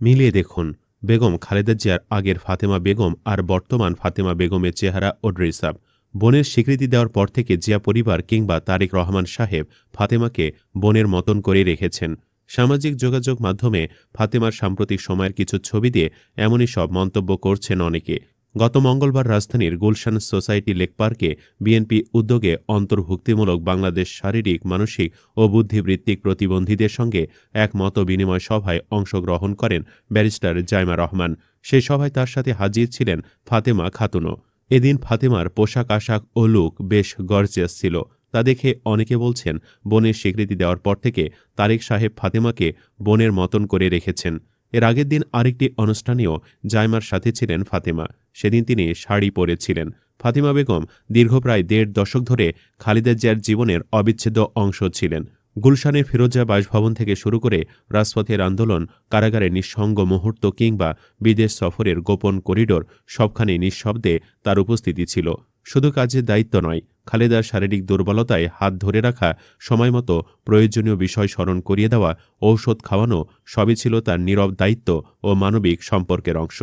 মিলিয়ে দেখুন, বেগম খালেদা জিয়ার আগের ফাতেমা বেগম আর বর্তমান ফাতেমা বেগমের চেহারা ও ড্রেস আপ বোনের স্বীকৃতি দেওয়ার পর থেকে জিয়া পরিবার কিংবা তারেক রহমান সাহেব ফাতেমাকে বোনের মতন করে রেখেছেন। সামাজিক যোগাযোগ মাধ্যমে ফাতেমার সাম্প্রতিক সময়ের কিছু ছবি দিয়ে এমনই সব মন্তব্য করছেন অনেকে। গত মঙ্গলবার রাজধানীর গুলশান সোসাইটি লেক পার্কে বিএনপি উদ্যোগে অন্তর্ভুক্তিমূলক বাংলাদেশ শারীরিক, মানসিক ও বুদ্ধিবৃত্তিক প্রতিবন্ধীদের সঙ্গে এক মত বিনিময় সভায় অংশগ্রহণ করেন ব্যারিস্টার জাইমা রহমান। সেই সভায় তার সাথে হাজির ছিলেন ফাতেমা খাতুনও। এদিন ফাতেমার পোশাক, আশাক ও লুক বেশ গর্জিয়াস ছিল। তা দেখে অনেকে বলছেন, বোনের স্বীকৃতি দেওয়ার পর থেকে তারেক সাহেব ফাতেমাকে বোনের মতন করে রেখেছেন। এর আগের দিন আরেকটি অনুষ্ঠানেও জাইমার সাথে ছিলেন ফাতেমা। সেদিন তিনি শাড়ি পরেছিলেন। ফাতিমা বেগম দীর্ঘ প্রায় দেড় দশক ধরে খালিদা জিয়ার জীবনের অবিচ্ছেদ্য অংশ ছিলেন। গুলশানের ফিরোজা বাসভবন থেকে শুরু করে রাজপথের আন্দোলন কারাগারে নিঃসঙ্গ মুহূর্ত কিংবা বিদেশ সফরের গোপন করিডোর সবখানে নিঃশব্দে তার উপস্থিতি ছিল। শুধু কাজের দায়িত্ব নয়, খালেদার শারীরিক দুর্বলতায় হাত ধরে রাখা সময়মতো প্রয়োজনীয় বিষয় স্মরণ করিয়ে দেওয়া, ঔষধ খাওয়ানো সবই ছিল তার নীরব দায়িত্ব ও মানবিক সম্পর্কের অংশ।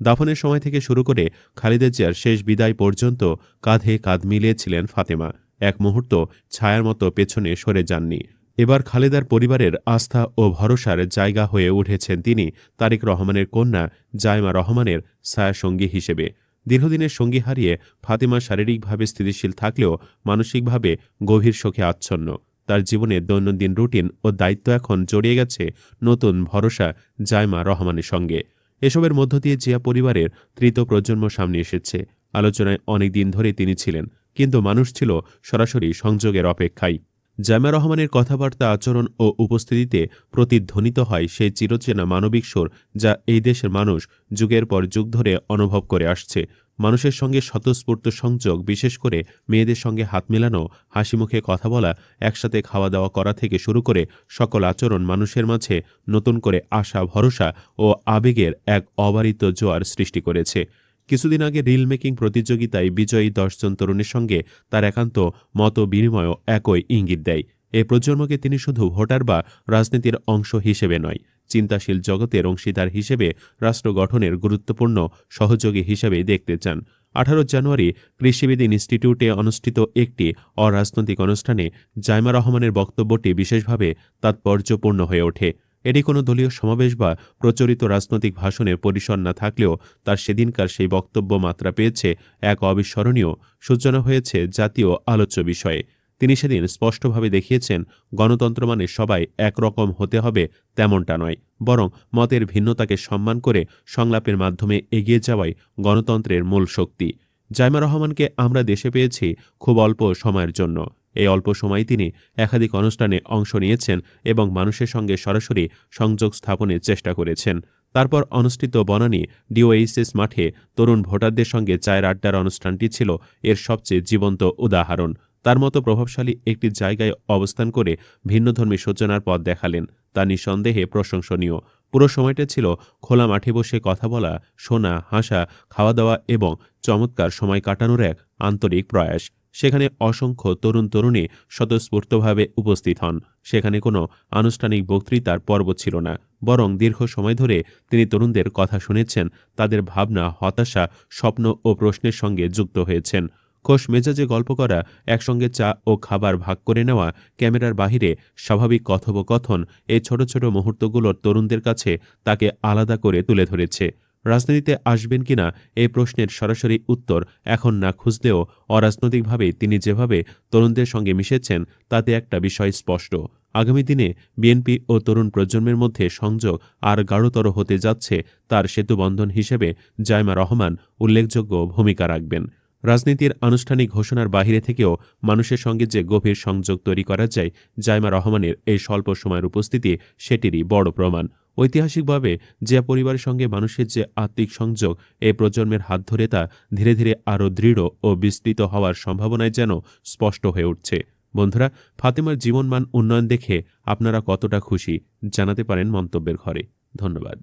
দাফনের সময় থেকে শুরু করে খালিদা জিয়ার শেষ বিদায় পর্যন্ত কাঁধে কাঁধ মিলিয়েছিলেন ফাতেমা, এক মুহূর্ত ছায়ার মতো পেছনে সরে যাননি। এবার খালেদার পরিবারের আস্থা ও ভরসার জায়গা হয়ে উঠেছেন তিনি তারেক রহমানের কন্যা জায়মা রহমানের ছায়াসঙ্গী হিসেবে। দীর্ঘদিনের সঙ্গী হারিয়ে ফাতেমা শারীরিকভাবে স্থিতিশীল থাকলেও মানসিকভাবে গভীর শোকে আচ্ছন্ন। তার জীবনে দৈনন্দিন রুটিন ও দায়িত্ব এখন জড়িয়ে গেছে নতুন ভরসা জায়মা রহমানের সঙ্গে। এসবের মধ্য দিয়ে জিয়া পরিবারের তৃতীয় প্রজন্ম সামনে এসেছে। আলোচনায় অনেক দিন ধরে তিনি ছিলেন, কিন্তু মানুষ ছিল সরাসরি সংযোগের অপেক্ষায়। জামা রহমানের কথাবার্তা, আচরণ ও উপস্থিতিতে প্রতিধ্বনিত হয় সেই চিরচেনা মানবিক সুর যা এই দেশের মানুষ যুগের পর যুগ ধরে অনুভব করে আসছে। মানুষের সঙ্গে স্বতঃস্ফূর্ত সংযোগ, বিশেষ করে মেয়েদের সঙ্গে হাত মেলানো হাসি মুখে কথা বলা, একসাথে খাওয়া দাওয়া করা থেকে শুরু করে সকল আচরণ মানুষের মাঝে নতুন করে আশা, ভরসা ও আবেগের এক অবারিত জোয়ার সৃষ্টি করেছে। কিছুদিন আগে রিল মেকিং প্রতিযোগিতায় বিজয়ী দশজন তরুণের সঙ্গে তার একান্ত মত বিনিময়ও একই ইঙ্গিত দেয়। এ প্রজন্মকে তিনি শুধু ভোটার বা রাজনীতির অংশ হিসেবে নয় চিন্তাশীল জগতের অংশীদার হিসেবে রাষ্ট্র গঠনের গুরুত্বপূর্ণ সহযোগী হিসেবে দেখতে চান। আঠারো জানুয়ারি কৃষিবিদ ইনস্টিটিউটে অনুষ্ঠিত একটি অরাজনৈতিক অনুষ্ঠানে জাইমা রহমানের বক্তব্যটি বিশেষভাবে তাৎপর্যপূর্ণ হয়ে ওঠে। এটি কোনো দলীয় সমাবেশ বা প্রচলিত রাজনৈতিক ভাষণের পরিসর না থাকলেও তার সেদিনকার সেই বক্তব্য মাত্রা পেয়েছে এক অবিস্মরণীয়, সূচনা হয়েছে জাতীয় আলোচ্য বিষয়ে। তিনি সেদিন স্পষ্টভাবে দেখিয়েছেন, গণতন্ত্র মানে সবাই একরকম হতে হবে তেমনটা নয়, বরং মতের ভিন্নতাকে সম্মান করে সংলাপের মাধ্যমে এগিয়ে যাওয়াই গণতন্ত্রের মূল শক্তি। জাইমা রহমানকে আমরা দেশে পেয়েছি খুব অল্প সময়ের জন্য। এই অল্প সময় তিনি একাধিক অনুষ্ঠানে অংশ নিয়েছেন এবং মানুষের সঙ্গে সরাসরি সংযোগ স্থাপনের চেষ্টা করেছেন। তারপর অনুষ্ঠিত বনানী ডিওএইচএস মাঠে তরুণ ভোটারদের সঙ্গে চায়ের আড্ডার অনুষ্ঠানটি ছিল এর সবচেয়ে জীবন্ত উদাহরণ। তার মতো প্রভাবশালী একটি জায়গায় অবস্থান করে ভিন্নধর্মী সূচনার পথ দেখালেন। তা নিঃসন্দেহে প্রশংসনীয়। পুরো সময়টা ছিল খোলা মাঠে বসে কথা বলা, শোনা, হাসা খাওয়া দাওয়া এবং চমৎকার সময় কাটানোর এক আন্তরিক প্রয়াস। সেখানে অসংখ্য তরুণ তরুণী স্বতঃস্ফূর্তভাবে উপস্থিত হন। সেখানে কোনো আনুষ্ঠানিক বক্তৃতার পর্ব ছিল না, বরং দীর্ঘ সময় ধরে তিনি তরুণদের কথা শুনেছেন, তাদের ভাবনা, হতাশা, স্বপ্ন ও প্রশ্নের সঙ্গে যুক্ত হয়েছেন। খোশ মেজাজে গল্প করা, একসঙ্গে চা ও খাবার ভাগ করে নেওয়া, ক্যামেরার বাহিরে স্বাভাবিক কথোপকথন এই ছোট ছোট মুহূর্তগুলোর তরুণদের কাছে তাকে আলাদা করে তুলে ধরেছে। রাজনীতিতে আসবেন কিনা এই প্রশ্নের সরাসরি উত্তর এখন না খুঁজলেও অরাজনৈতিকভাবে তিনি যেভাবে তরুণদের সঙ্গে মিশেছেন, তাতে একটা বিষয় স্পষ্ট। আগামী দিনে বিএনপি ও তরুণ প্রজন্মের মধ্যে সংযোগ আর গাঢ়তর হতে যাচ্ছে তার সেতুবন্ধন হিসেবে জায়মা রহমান উল্লেখযোগ্য ভূমিকা রাখবেন। রাজনীতির আনুষ্ঠানিক ঘোষণার বাহিরে থেকেও মানুষের সঙ্গে যে গভীর সংযোগ তৈরি করা যায়, জাইমা রহমানের এই স্বল্প সময়ের উপস্থিতি সেটিরই বড় প্রমাণ। ঐতিহাসিকভাবে জিয়া পরিবারের সঙ্গে মানুষের যে আত্মিক সংযোগ এই প্রজন্মের হাত ধরে তা ধীরে ধীরে আরও দৃঢ় ও বিস্তৃত হওয়ার সম্ভাবনায় যেন স্পষ্ট হয়ে উঠছে। বন্ধুরা, ফাতেমার জীবনমান উন্নয়ন দেখে আপনারা কতটা খুশি জানাতে পারেন মন্তব্যের ঘরে। ধন্যবাদ।